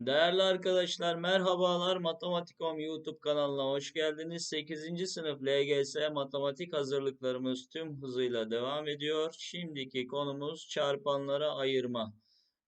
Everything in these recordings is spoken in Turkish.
Değerli arkadaşlar merhabalar Matematikom YouTube kanalına hoş geldiniz. 8. sınıf LGS matematik hazırlıklarımız tüm hızıyla devam ediyor. Şimdiki konumuz çarpanlara ayırma.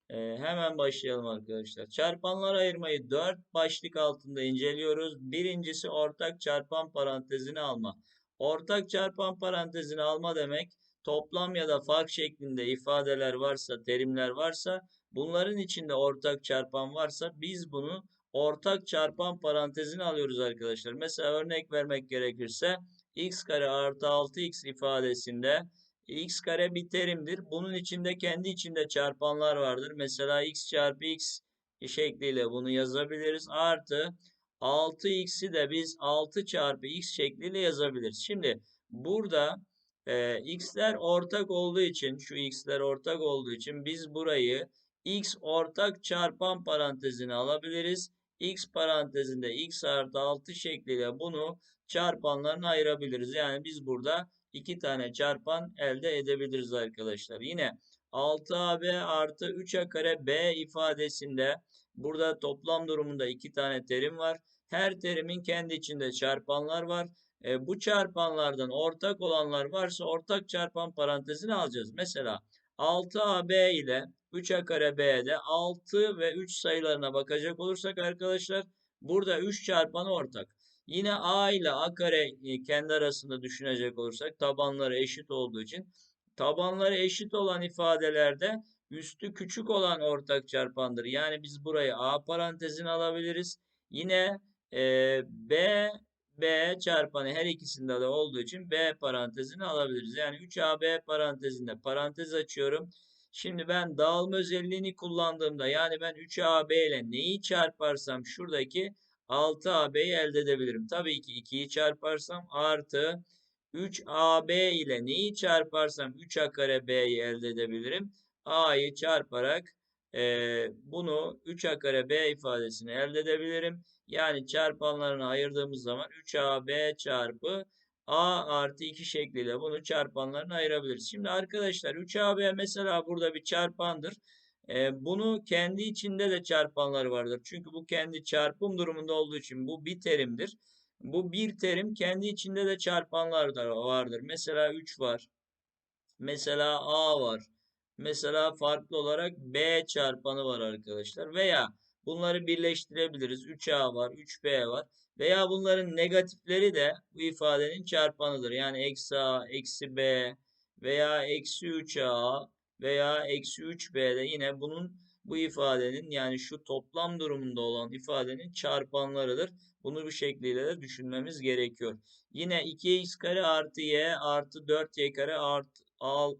Ee, hemen başlayalım arkadaşlar. Çarpanlara ayırmayı 4 başlık altında inceliyoruz. Birincisi ortak çarpan parantezini alma. Ortak çarpan parantezini alma demek toplam ya da fark şeklinde ifadeler varsa, terimler varsa Bunların içinde ortak çarpan varsa biz bunu ortak çarpan parantezine alıyoruz arkadaşlar. Mesela örnek vermek gerekirse x kare artı 6x ifadesinde x kare bir terimdir. Bunun içinde kendi içinde çarpanlar vardır. Mesela x çarpı x şekliyle bunu yazabiliriz. Artı 6x'i de biz 6 çarpı x şekliyle yazabiliriz. Şimdi burada e, x'ler ortak olduğu için şu x'ler ortak olduğu için biz burayı x ortak çarpan parantezini alabiliriz. x parantezinde x artı 6 şekliyle bunu çarpanlarına ayırabiliriz. Yani biz burada iki tane çarpan elde edebiliriz arkadaşlar. Yine 6ab artı 3a kare b ifadesinde burada toplam durumunda iki tane terim var. Her terimin kendi içinde çarpanlar var. E, bu çarpanlardan ortak olanlar varsa ortak çarpan parantezini alacağız. Mesela 6AB ile 3A kare B'de 6 ve 3 sayılarına bakacak olursak arkadaşlar burada 3 çarpanı ortak. Yine A ile A kare e, kendi arasında düşünecek olursak tabanları eşit olduğu için tabanları eşit olan ifadelerde üstü küçük olan ortak çarpandır. Yani biz burayı A parantezine alabiliriz. Yine e, B B çarpanı her ikisinde de olduğu için B parantezini alabiliriz. Yani 3AB parantezinde parantez açıyorum. Şimdi ben dağılma özelliğini kullandığımda yani ben 3AB ile neyi çarparsam şuradaki 6AB'yi elde edebilirim. Tabii ki 2'yi çarparsam artı 3AB ile neyi çarparsam 3A kare B'yi elde edebilirim. A'yı çarparak e, bunu 3A kare B ifadesini elde edebilirim. Yani çarpanlarını ayırdığımız zaman 3AB çarpı A artı 2 şekliyle bunu çarpanlarına ayırabiliriz. Şimdi arkadaşlar 3AB mesela burada bir çarpandır. Ee, bunu kendi içinde de çarpanları vardır. Çünkü bu kendi çarpım durumunda olduğu için bu bir terimdir. Bu bir terim kendi içinde de çarpanlar da vardır. Mesela 3 var. Mesela A var. Mesela farklı olarak B çarpanı var arkadaşlar. Veya bunları birleştirebiliriz. 3A var, 3B var. Veya bunların negatifleri de bu ifadenin çarpanıdır. Yani eksi A, eksi B veya eksi 3A veya eksi 3B de yine bunun bu ifadenin yani şu toplam durumunda olan ifadenin çarpanlarıdır. Bunu bu şekliyle de düşünmemiz gerekiyor. Yine 2x kare artı y artı 4y kare artı,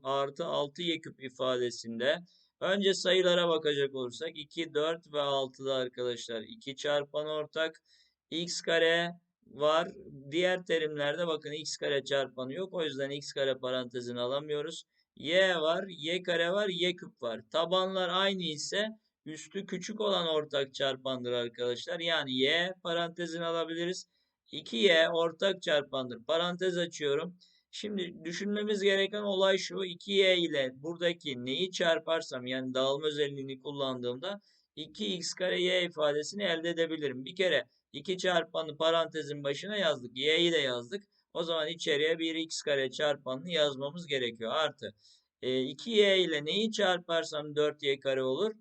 artı 6y küp ifadesinde önce sayılara bakacak olursak 2, 4 ve 6'da arkadaşlar 2 çarpan ortak x kare var. Diğer terimlerde bakın x kare çarpanı yok. O yüzden x kare parantezini alamıyoruz. y var, y kare var, y küp var. Tabanlar aynı ise üstü küçük olan ortak çarpandır arkadaşlar. Yani y parantezini alabiliriz. 2y ortak çarpandır. Parantez açıyorum. Şimdi düşünmemiz gereken olay şu. 2y ile buradaki neyi çarparsam yani dağılma özelliğini kullandığımda 2x kare y ifadesini elde edebilirim. Bir kere 2 çarpanı parantezin başına yazdık. Y'yi de yazdık. O zaman içeriye bir x kare çarpanını yazmamız gerekiyor. Artı e, 2y ile neyi çarparsam 4y kare olur.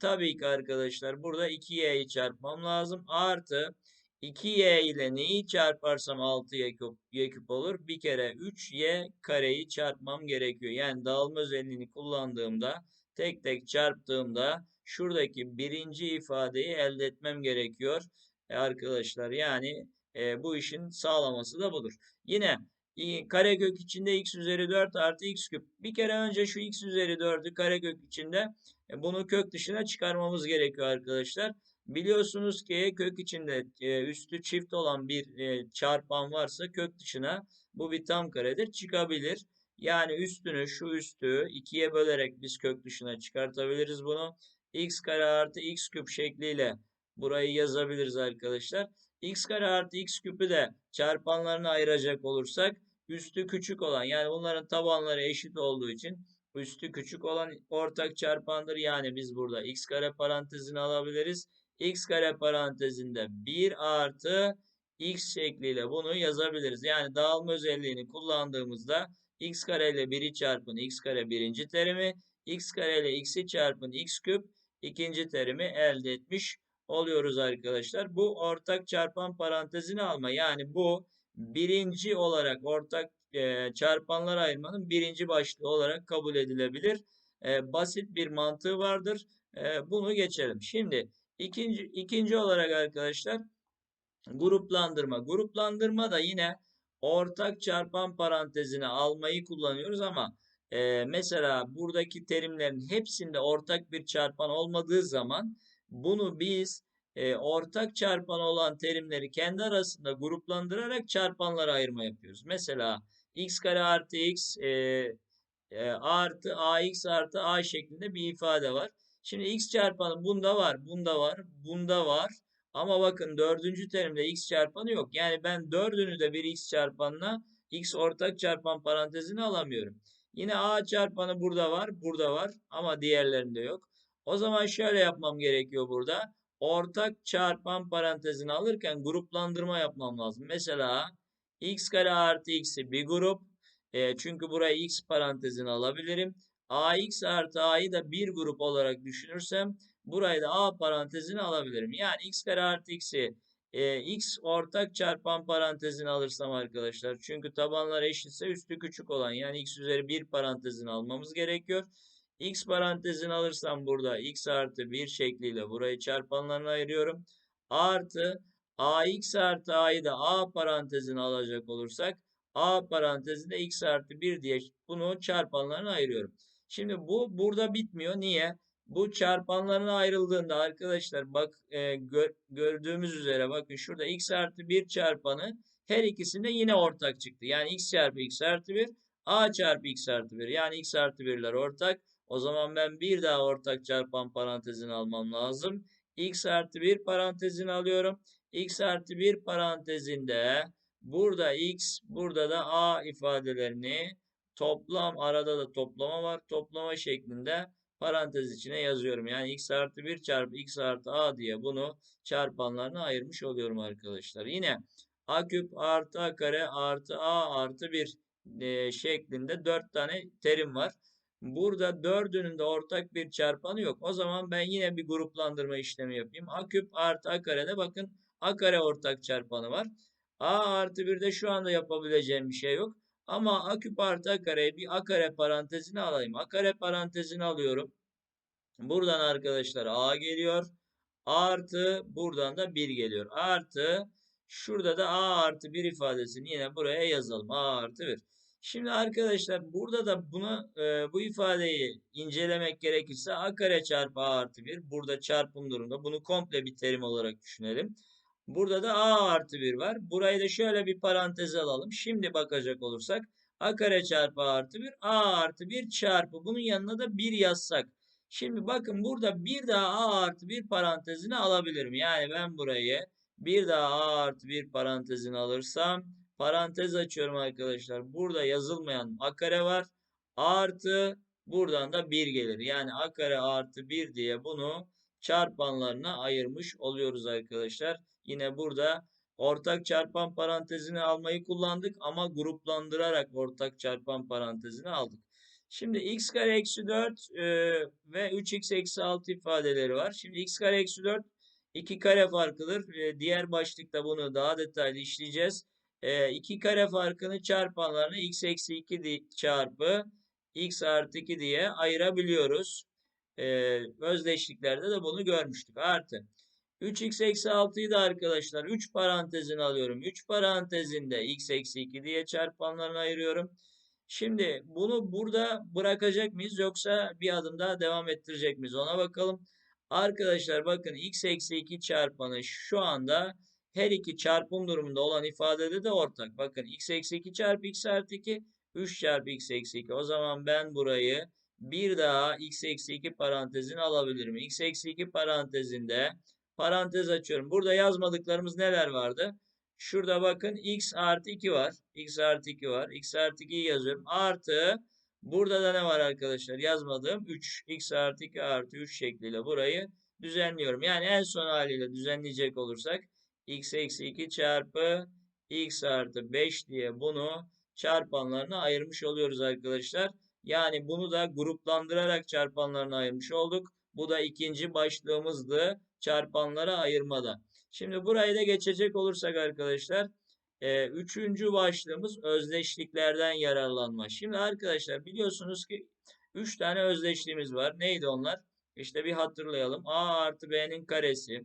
Tabii ki arkadaşlar burada 2y'yi çarpmam lazım. Artı 2y ile neyi çarparsam 6y küp, y küp olur. Bir kere 3y kareyi çarpmam gerekiyor. Yani dağılma özelliğini kullandığımda tek tek çarptığımda şuradaki birinci ifadeyi elde etmem gerekiyor. E, arkadaşlar yani e, bu işin sağlaması da budur. Yine karekök içinde x üzeri 4 artı x küp. Bir kere önce şu x üzeri 4'ü karekök içinde e, bunu kök dışına çıkarmamız gerekiyor arkadaşlar. Biliyorsunuz ki kök içinde e, üstü çift olan bir e, çarpan varsa kök dışına bu bir tam karedir çıkabilir. Yani üstünü şu üstü ikiye bölerek biz kök dışına çıkartabiliriz bunu. x kare artı x küp şekliyle burayı yazabiliriz arkadaşlar. x kare artı x küpü de çarpanlarını ayıracak olursak üstü küçük olan yani bunların tabanları eşit olduğu için üstü küçük olan ortak çarpandır. Yani biz burada x kare parantezini alabiliriz. X kare parantezinde 1 artı x şekliyle bunu yazabiliriz. Yani dağılma özelliğini kullandığımızda x kare ile 1'i çarpın x kare birinci terimi, x kare ile x'i çarpın x küp ikinci terimi elde etmiş oluyoruz arkadaşlar. Bu ortak çarpan parantezini alma. Yani bu birinci olarak ortak e, çarpanlar ayırmanın birinci başlığı olarak kabul edilebilir. E, basit bir mantığı vardır. E, bunu geçelim. Şimdi ikinci, ikinci olarak arkadaşlar gruplandırma. Gruplandırma da yine ortak çarpan parantezine almayı kullanıyoruz ama e, mesela buradaki terimlerin hepsinde ortak bir çarpan olmadığı zaman bunu biz e, ortak çarpan olan terimleri kendi arasında gruplandırarak çarpanlara ayırma yapıyoruz. Mesela x kare artı x e, e, artı ax artı a şeklinde bir ifade var. Şimdi x çarpanı bunda var, bunda var, bunda var. Ama bakın dördüncü terimde x çarpanı yok. Yani ben dördünü de bir x çarpanına x ortak çarpan parantezini alamıyorum. Yine a çarpanı burada var, burada var ama diğerlerinde yok. O zaman şöyle yapmam gerekiyor burada. Ortak çarpan parantezini alırken gruplandırma yapmam lazım. Mesela x kare artı x'i bir grup. E, çünkü buraya x parantezini alabilirim. Ax artı a'yı da bir grup olarak düşünürsem burayı da a parantezini alabilirim. Yani x kare artı x'i e, x ortak çarpan parantezini alırsam arkadaşlar. Çünkü tabanlar eşitse üstü küçük olan yani x üzeri 1 parantezini almamız gerekiyor. x parantezini alırsam burada x artı 1 şekliyle burayı çarpanlarına ayırıyorum. Artı ax artı a'yı da a parantezini alacak olursak a parantezinde x artı 1 diye bunu çarpanlarına ayırıyorum. Şimdi bu burada bitmiyor. Niye? Bu çarpanlarına ayrıldığında arkadaşlar bak e, gör, gördüğümüz üzere bakın şurada x artı 1 çarpanı her ikisinde yine ortak çıktı. Yani x çarpı x artı 1 a çarpı x artı 1 yani x artı 1'ler ortak. O zaman ben bir daha ortak çarpan parantezini almam lazım. x artı 1 parantezini alıyorum. x artı 1 parantezinde burada x burada da a ifadelerini toplam arada da toplama var. Toplama şeklinde parantez içine yazıyorum. Yani x artı 1 çarpı x artı a diye bunu çarpanlarına ayırmış oluyorum arkadaşlar. Yine a küp artı a kare artı a artı 1 e, şeklinde 4 tane terim var. Burada dördünün de ortak bir çarpanı yok. O zaman ben yine bir gruplandırma işlemi yapayım. a küp artı a karede bakın a kare ortak çarpanı var. a artı 1'de şu anda yapabileceğim bir şey yok. Ama a küp artı a kare bir a kare parantezini alayım. a kare parantezini alıyorum. Buradan arkadaşlar a geliyor. Artı buradan da 1 geliyor. Artı şurada da a artı 1 ifadesini yine buraya yazalım. a artı 1. Şimdi arkadaşlar burada da bunu e, bu ifadeyi incelemek gerekirse a kare çarpı a artı 1. Burada çarpım durumda. Bunu komple bir terim olarak düşünelim. Burada da a artı 1 var. Burayı da şöyle bir parantez alalım. Şimdi bakacak olursak a kare çarpı a artı 1 a artı 1 çarpı bunun yanına da 1 yazsak. Şimdi bakın burada bir daha a artı 1 parantezini alabilirim. Yani ben burayı bir daha a artı 1 parantezini alırsam parantez açıyorum arkadaşlar. Burada yazılmayan a kare var. Artı buradan da 1 gelir. Yani a kare artı 1 diye bunu çarpanlarına ayırmış oluyoruz arkadaşlar. Yine burada ortak çarpan parantezini almayı kullandık ama gruplandırarak ortak çarpan parantezini aldık. Şimdi x kare eksi 4 e, ve 3x eksi 6 ifadeleri var. Şimdi x kare eksi 4 2 kare farkıdır. E, diğer başlıkta bunu daha detaylı işleyeceğiz. E, 2 kare farkını çarpanlarını x eksi 2 çarpı x artı 2 diye ayırabiliyoruz. E, özdeşliklerde de bunu görmüştük. Artı 3x eksi 6'yı da arkadaşlar 3 parantezini alıyorum. 3 parantezinde x eksi 2 diye çarpanlarını ayırıyorum. Şimdi bunu burada bırakacak mıyız yoksa bir adım daha devam ettirecek miyiz ona bakalım. Arkadaşlar bakın x eksi 2 çarpanı şu anda her iki çarpım durumunda olan ifadede de ortak. Bakın x eksi 2 çarpı x artı 2 3 çarpı x eksi 2. O zaman ben burayı bir daha x eksi 2 parantezini alabilirim. x eksi 2 parantezinde parantez açıyorum. Burada yazmadıklarımız neler vardı? Şurada bakın x artı 2 var. x artı 2 var. x artı 2'yi yazıyorum. Artı burada da ne var arkadaşlar? Yazmadığım 3. x artı 2 artı 3 şekliyle burayı düzenliyorum. Yani en son haliyle düzenleyecek olursak x eksi 2 çarpı x artı 5 diye bunu çarpanlarına ayırmış oluyoruz arkadaşlar. Yani bunu da gruplandırarak çarpanlarına ayırmış olduk. Bu da ikinci başlığımızdı çarpanlara ayırmada. Şimdi burayı da geçecek olursak arkadaşlar e, üçüncü başlığımız özdeşliklerden yararlanma. Şimdi arkadaşlar biliyorsunuz ki üç tane özdeşliğimiz var. Neydi onlar? İşte bir hatırlayalım. A artı B'nin karesi.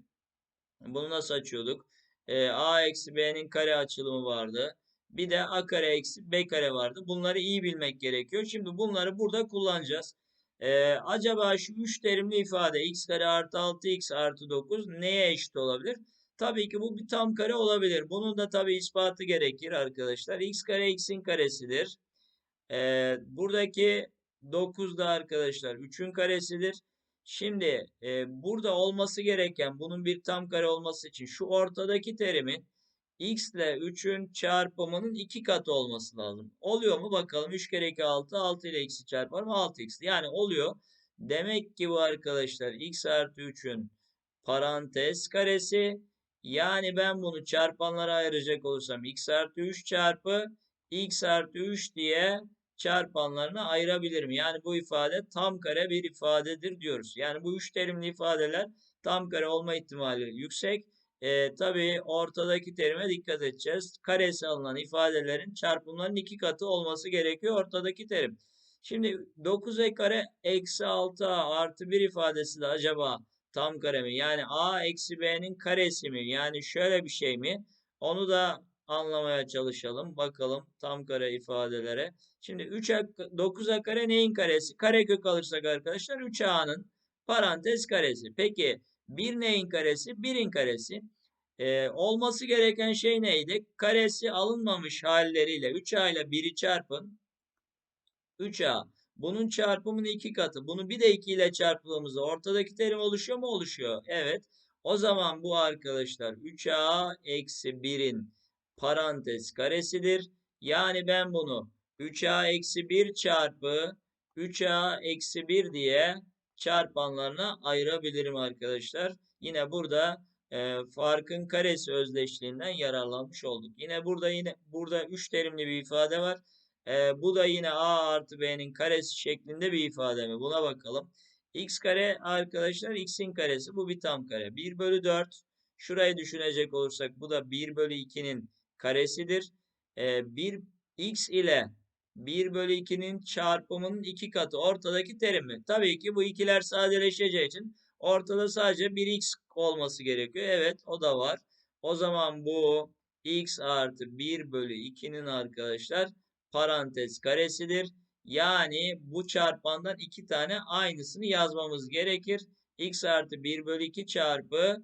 Bunu nasıl açıyorduk? E, A eksi B'nin kare açılımı vardı. Bir de A kare eksi B kare vardı. Bunları iyi bilmek gerekiyor. Şimdi bunları burada kullanacağız. Ee, acaba şu 3 terimli ifade x kare artı 6x artı 9 neye eşit olabilir? Tabii ki bu bir tam kare olabilir. Bunun da tabii ispatı gerekir arkadaşlar. x kare x'in karesidir. Ee, buradaki 9 da arkadaşlar 3'ün karesidir. Şimdi e, burada olması gereken bunun bir tam kare olması için şu ortadaki terimin x ile 3'ün çarpımının 2 katı olması lazım. Oluyor mu bakalım 3 kere 2 6 6 ile x'i çarparım 6x. Yani oluyor. Demek ki bu arkadaşlar x artı 3'ün parantez karesi yani ben bunu çarpanlara ayıracak olursam x artı 3 çarpı x artı 3 diye çarpanlarına ayırabilirim. Yani bu ifade tam kare bir ifadedir diyoruz. Yani bu üç terimli ifadeler tam kare olma ihtimali yüksek. E, tabii ortadaki terime dikkat edeceğiz. Karesi alınan ifadelerin çarpımlarının iki katı olması gerekiyor ortadaki terim. Şimdi 9e kare eksi 6a artı 1 ifadesi de acaba tam kare mi? Yani a eksi b'nin karesi mi? Yani şöyle bir şey mi? Onu da anlamaya çalışalım. Bakalım tam kare ifadelere. Şimdi 3'e 9'a kare neyin karesi? Karekök alırsak arkadaşlar 3a'nın parantez karesi. Peki 1 neyin karesi? 1'in karesi. Ee, olması gereken şey neydi? Karesi alınmamış halleriyle 3a ile 1'i çarpın. 3a. Bunun çarpımının iki katı. Bunu bir de 2 ile çarptığımızda ortadaki terim oluşuyor mu? Oluşuyor. Evet. O zaman bu arkadaşlar 3a eksi 1'in parantez karesidir. Yani ben bunu 3a eksi 1 çarpı 3a eksi 1 diye çarpanlarına ayırabilirim arkadaşlar. Yine burada e, farkın karesi özdeşliğinden yararlanmış olduk. Yine burada yine burada 3 terimli bir ifade var. E, bu da yine a artı b'nin karesi şeklinde bir ifade mi? Buna bakalım. x kare arkadaşlar x'in karesi. Bu bir tam kare. 1 bölü 4. Şurayı düşünecek olursak bu da 1 bölü 2'nin karesidir. E, 1 x ile 1 bölü 2'nin çarpımının 2 katı ortadaki terim mi? Tabii ki bu ikiler sadeleşeceği için ortada sadece 1x olması gerekiyor. Evet o da var. O zaman bu x artı 1 bölü 2'nin arkadaşlar parantez karesidir. Yani bu çarpandan iki tane aynısını yazmamız gerekir. x artı 1 bölü 2 çarpı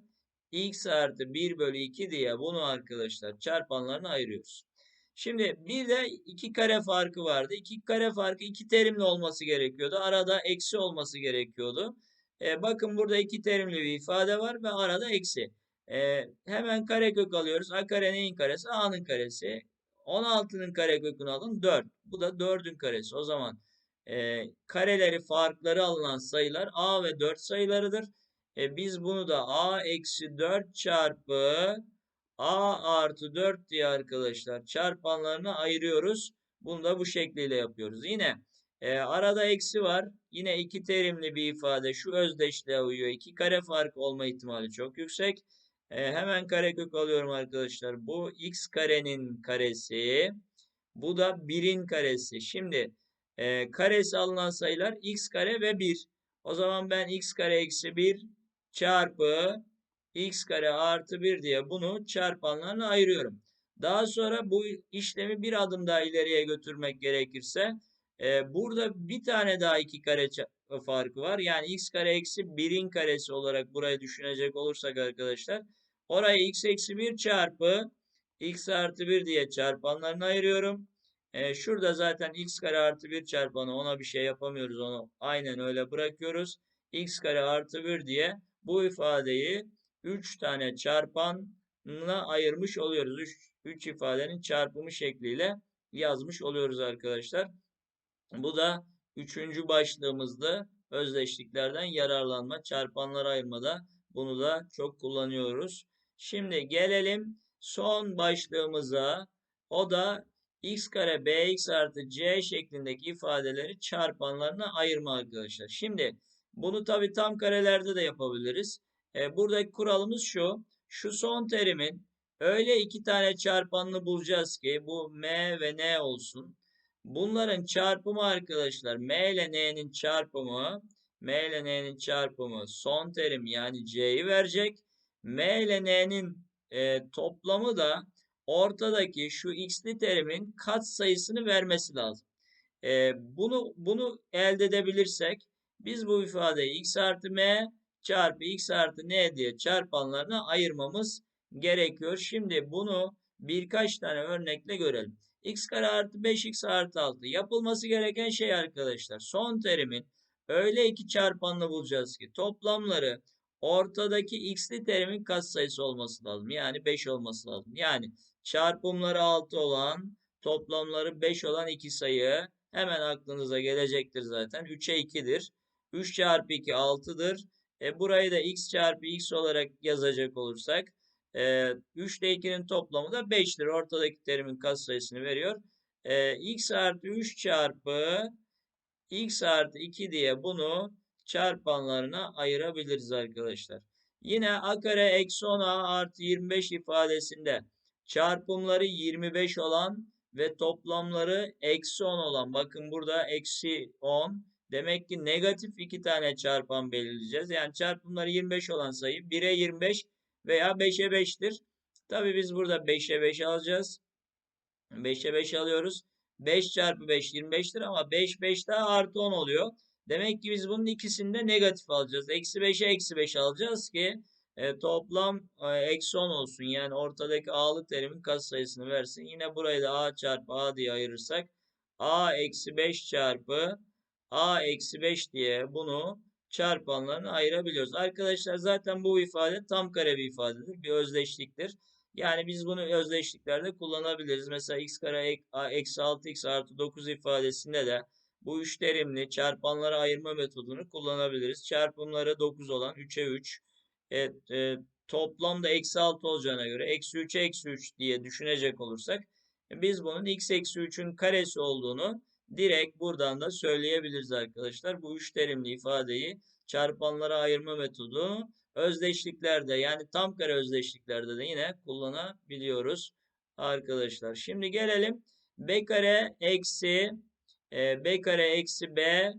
x artı 1 bölü 2 diye bunu arkadaşlar çarpanlarına ayırıyoruz. Şimdi bir de iki kare farkı vardı. İki kare farkı iki terimli olması gerekiyordu. Arada eksi olması gerekiyordu. E, bakın burada iki terimli bir ifade var ve arada eksi. E, hemen karekök alıyoruz. A kare neyin karesi? A'nın karesi. 16'nın karekökünü alın 4. Bu da 4'ün karesi. O zaman e, kareleri farkları alınan sayılar A ve 4 sayılarıdır. E, biz bunu da A eksi 4 çarpı A artı 4 diye arkadaşlar çarpanlarını ayırıyoruz. Bunu da bu şekliyle yapıyoruz. Yine e, arada eksi var. Yine iki terimli bir ifade. Şu özdeşliğe uyuyor. İki kare fark olma ihtimali çok yüksek. E, hemen karekök alıyorum arkadaşlar. Bu x karenin karesi. Bu da 1'in karesi. Şimdi e, karesi alınan sayılar x kare ve 1. O zaman ben x kare eksi 1 çarpı x kare artı 1 diye bunu çarpanlarına ayırıyorum. Daha sonra bu işlemi bir adım daha ileriye götürmek gerekirse e, burada bir tane daha iki kare farkı var. Yani x kare eksi 1'in karesi olarak burayı düşünecek olursak arkadaşlar orayı x eksi 1 çarpı x artı 1 diye çarpanlarına ayırıyorum. E, şurada zaten x kare artı 1 çarpanı ona bir şey yapamıyoruz. Onu aynen öyle bırakıyoruz. x kare artı 1 diye bu ifadeyi 3 tane çarpanına ayırmış oluyoruz. 3, 3 ifadenin çarpımı şekliyle yazmış oluyoruz arkadaşlar. Bu da üçüncü başlığımızdı. özdeşliklerden yararlanma. Çarpanları ayırmada bunu da çok kullanıyoruz. Şimdi gelelim son başlığımıza. O da x kare bx artı c şeklindeki ifadeleri çarpanlarına ayırma arkadaşlar. Şimdi bunu tabi tam karelerde de yapabiliriz. E, buradaki kuralımız şu. Şu son terimin öyle iki tane çarpanını bulacağız ki bu m ve n olsun. Bunların çarpımı arkadaşlar m ile n'nin çarpımı m ile n'nin çarpımı son terim yani c'yi verecek. m ile n'nin e, toplamı da ortadaki şu x'li terimin kat sayısını vermesi lazım. E, bunu bunu elde edebilirsek biz bu ifadeyi x artı m çarpı x artı n diye çarpanlarına ayırmamız gerekiyor. Şimdi bunu birkaç tane örnekle görelim. x kare artı 5x artı 6 yapılması gereken şey arkadaşlar. Son terimin öyle iki çarpanını bulacağız ki toplamları ortadaki x'li terimin katsayısı olması lazım. Yani 5 olması lazım. Yani çarpımları 6 olan toplamları 5 olan iki sayı hemen aklınıza gelecektir zaten. 3'e 2'dir. 3 çarpı 2 6'dır. E, burayı da x çarpı x olarak yazacak olursak e, 3 ile 2'nin toplamı da 5'tir. Ortadaki terimin katsayısını veriyor. E, x artı 3 çarpı x artı 2 diye bunu çarpanlarına ayırabiliriz arkadaşlar. Yine a kare eksi 10a artı 25 ifadesinde çarpımları 25 olan ve toplamları eksi 10 olan. Bakın burada eksi 10. Demek ki negatif iki tane çarpan belirleyeceğiz. Yani çarpımları 25 olan sayı 1'e 25 veya 5'e 5'tir. Tabi biz burada 5'e 5 alacağız. 5'e 5 alıyoruz. 5 çarpı 5 25'tir ama 5 5 daha artı 10 oluyor. Demek ki biz bunun ikisini de negatif alacağız. Eksi 5'e eksi 5 alacağız ki e, toplam e, eksi 10 olsun. Yani ortadaki a'lı terimin katsayısını versin. Yine burayı da a çarpı a diye ayırırsak a eksi 5 çarpı a eksi 5 diye bunu çarpanlarını ayırabiliyoruz. Arkadaşlar zaten bu ifade tam kare bir ifadedir. Bir özdeşliktir. Yani biz bunu özdeşliklerde kullanabiliriz. Mesela x kare eksi 6x artı 9 ifadesinde de bu üç terimli çarpanlara ayırma metodunu kullanabiliriz. Çarpımları 9 olan 3'e 3. Evet, e, toplamda eksi 6 olacağına göre eksi 3'e eksi 3 diye düşünecek olursak biz bunun x eksi 3'ün karesi olduğunu direkt buradan da söyleyebiliriz arkadaşlar. Bu üç terimli ifadeyi çarpanlara ayırma metodu özdeşliklerde yani tam kare özdeşliklerde de yine kullanabiliyoruz arkadaşlar. Şimdi gelelim b kare eksi e, b kare eksi b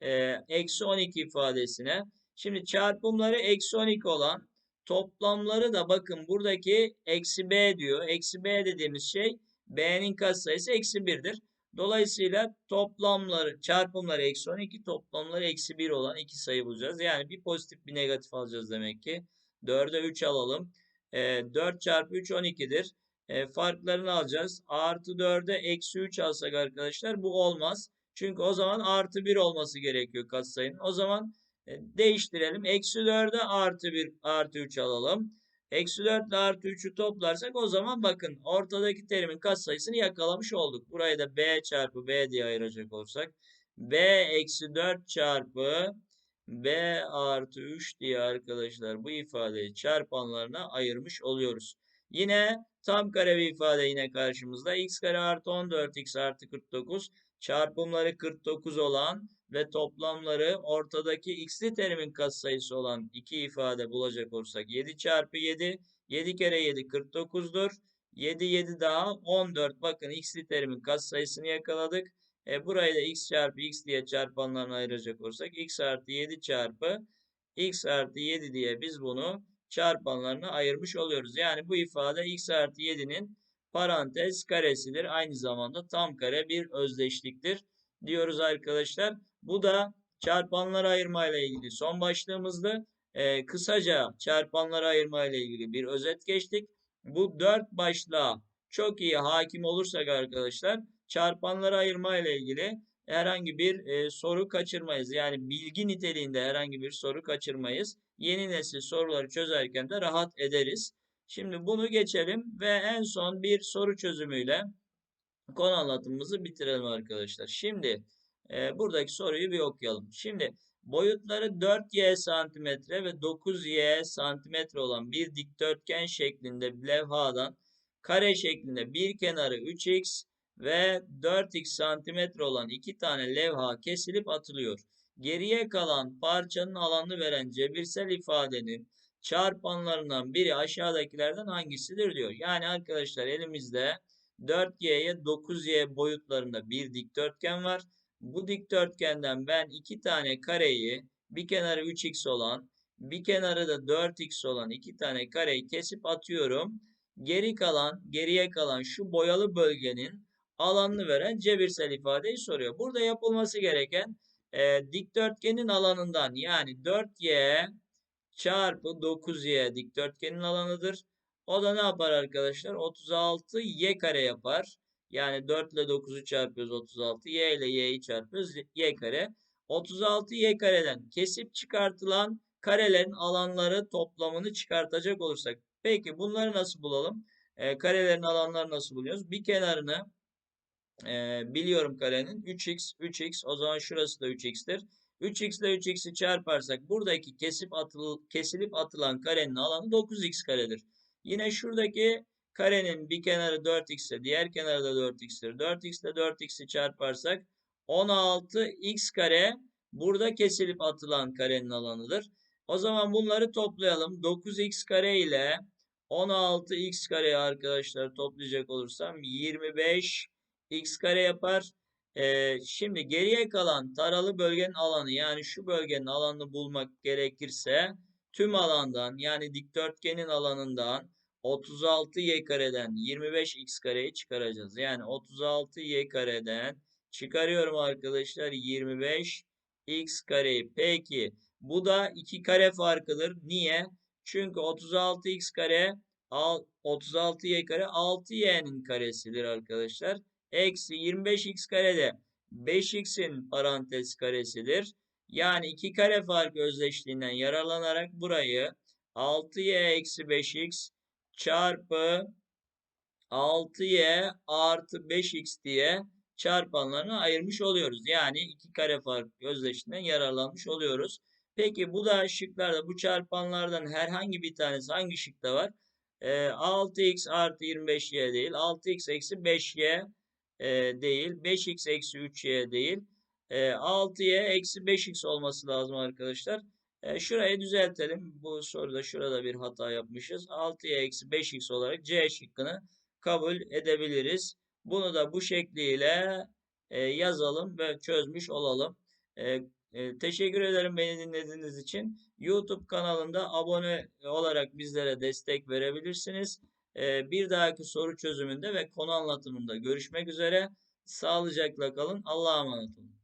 e, eksi 12 ifadesine. Şimdi çarpımları eksi 12 olan toplamları da bakın buradaki eksi b diyor. Eksi b dediğimiz şey b'nin katsayısı eksi 1'dir. Dolayısıyla toplamları, çarpımları eksi 12, toplamları eksi 1 olan iki sayı bulacağız. Yani bir pozitif bir negatif alacağız demek ki. 4'e 3 alalım. E, 4 çarpı 3 12'dir. E, farklarını alacağız. Artı 4'e eksi 3 alsak arkadaşlar bu olmaz. Çünkü o zaman artı 1 olması gerekiyor katsayının. O zaman e, değiştirelim. Eksi 4'e artı 1 artı 3 alalım. Eksi 4 ile artı 3'ü toplarsak o zaman bakın ortadaki terimin katsayısını yakalamış olduk. Burayı da b çarpı b diye ayıracak olursak. b eksi 4 çarpı b artı 3 diye arkadaşlar bu ifadeyi çarpanlarına ayırmış oluyoruz. Yine tam kare bir ifade yine karşımızda. x kare artı 14 x artı 49 çarpımları 49 olan ve toplamları ortadaki x'li terimin katsayısı olan iki ifade bulacak olursak 7 çarpı 7 7 kere 7 49'dur. 7 7 daha 14 bakın x'li terimin katsayısını yakaladık. E, burayı da x çarpı x diye çarpanlarına ayıracak olursak x artı 7 çarpı x artı 7 diye biz bunu çarpanlarına ayırmış oluyoruz. Yani bu ifade x artı 7'nin parantez karesidir. Aynı zamanda tam kare bir özdeşliktir diyoruz arkadaşlar. Bu da çarpanları ayırma ile ilgili son başlığımızdı. Ee, kısaca çarpanları ayırma ile ilgili bir özet geçtik. Bu dört başlığa çok iyi hakim olursak arkadaşlar çarpanları ayırma ile ilgili herhangi bir e, soru kaçırmayız. Yani bilgi niteliğinde herhangi bir soru kaçırmayız. Yeni nesil soruları çözerken de rahat ederiz. Şimdi bunu geçelim ve en son bir soru çözümüyle konu anlatımımızı bitirelim arkadaşlar. Şimdi e, buradaki soruyu bir okuyalım. Şimdi Boyutları 4y santimetre ve 9y santimetre olan bir dikdörtgen şeklinde levhadan kare şeklinde bir kenarı 3x ve 4x santimetre olan iki tane levha kesilip atılıyor. Geriye kalan parçanın alanını veren cebirsel ifadenin çarpanlarından biri aşağıdakilerden hangisidir diyor. Yani arkadaşlar elimizde 4y'ye 9y boyutlarında bir dikdörtgen var. Bu dikdörtgenden ben iki tane kareyi bir kenarı 3x olan bir kenarı da 4x olan iki tane kareyi kesip atıyorum. Geri kalan, geriye kalan şu boyalı bölgenin alanını veren cebirsel ifadeyi soruyor. Burada yapılması gereken e, dikdörtgenin alanından yani 4y çarpı 9y dikdörtgenin alanıdır. O da ne yapar arkadaşlar? 36 y kare yapar. Yani 4 ile 9'u çarpıyoruz 36. Y ile y'yi çarpıyoruz. Y kare. 36 y kareden kesip çıkartılan karelerin alanları toplamını çıkartacak olursak. Peki bunları nasıl bulalım? E, karelerin alanları nasıl buluyoruz? Bir kenarını e, biliyorum karenin 3x 3x o zaman şurası da 3x'tir. 3x ile 3x'i çarparsak buradaki kesip atıl, kesilip atılan karenin alanı 9x karedir. Yine şuradaki karenin bir kenarı 4x ise diğer kenarı da 4x'tir. 4x ile 4x'i çarparsak 16x kare burada kesilip atılan karenin alanıdır. O zaman bunları toplayalım. 9x kare ile 16x kareyi arkadaşlar toplayacak olursam 25 x kare yapar. Ee, şimdi geriye kalan taralı bölgenin alanı yani şu bölgenin alanını bulmak gerekirse tüm alandan yani dikdörtgenin alanından 36y kareden 25x kareyi çıkaracağız. Yani 36y kareden çıkarıyorum arkadaşlar 25x kareyi. Peki bu da 2 kare farkıdır. Niye? Çünkü 36x kare 36y kare 6y'nin karesidir arkadaşlar. Eksi 25x kare de 5x'in parantez karesidir. Yani 2 kare farkı özdeşliğinden yararlanarak burayı 6y eksi 5x çarpı 6y artı 5x diye çarpanlarına ayırmış oluyoruz. Yani iki kare fark özdeşliğinden yararlanmış oluyoruz. Peki bu da şıklarda bu çarpanlardan herhangi bir tanesi hangi şıkta var? Ee, 6x artı 25y değil. 6x eksi 5y e, değil. 5x eksi 3y değil. E, 6y eksi 5x olması lazım arkadaşlar. E, şurayı düzeltelim. Bu soruda şurada bir hata yapmışız. 6y eksi 5x olarak C şıkkını kabul edebiliriz. Bunu da bu şekliyle e, yazalım ve çözmüş olalım. E, e, teşekkür ederim beni dinlediğiniz için. YouTube kanalında abone olarak bizlere destek verebilirsiniz. E, bir dahaki soru çözümünde ve konu anlatımında görüşmek üzere. Sağlıcakla kalın. Allah'a emanet olun.